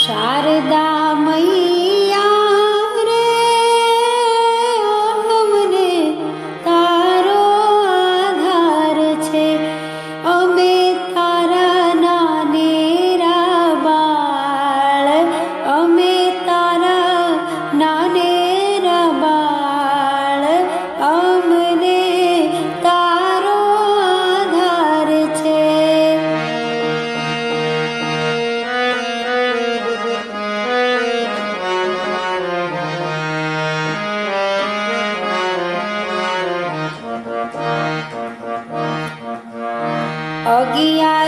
Sharda yogi I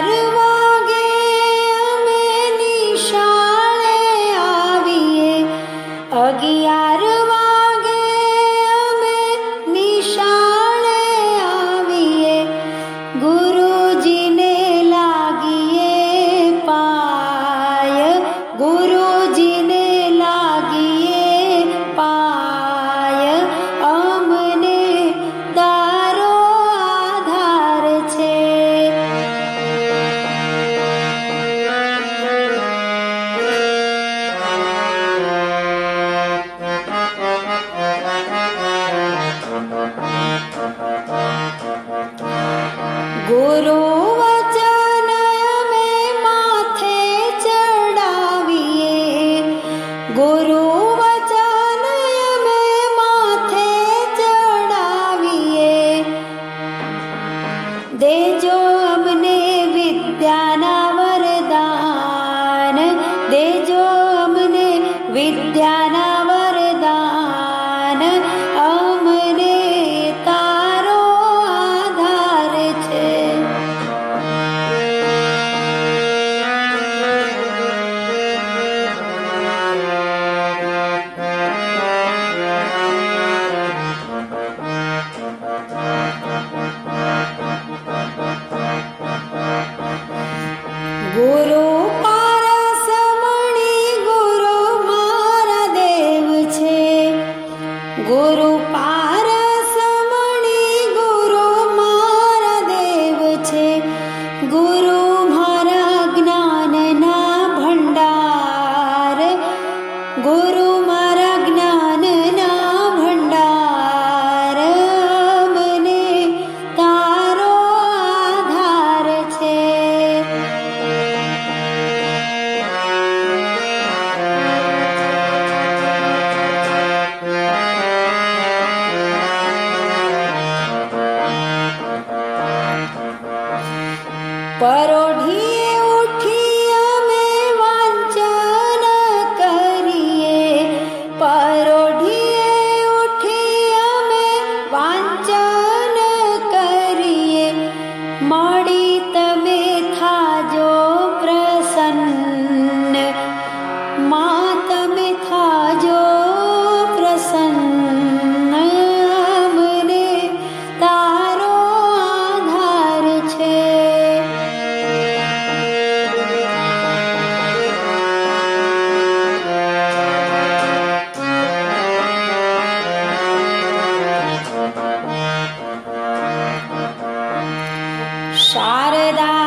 ગુરુ વચન મે માથે ચડાવીએ. ગુરુ વચન મે માથે ચડાવીએ. દેજો અમને વિદ્યાના ગુરુ તારા ગુરુ મારા દેવ છે. ગુરુ પાર પરોઢી शारदा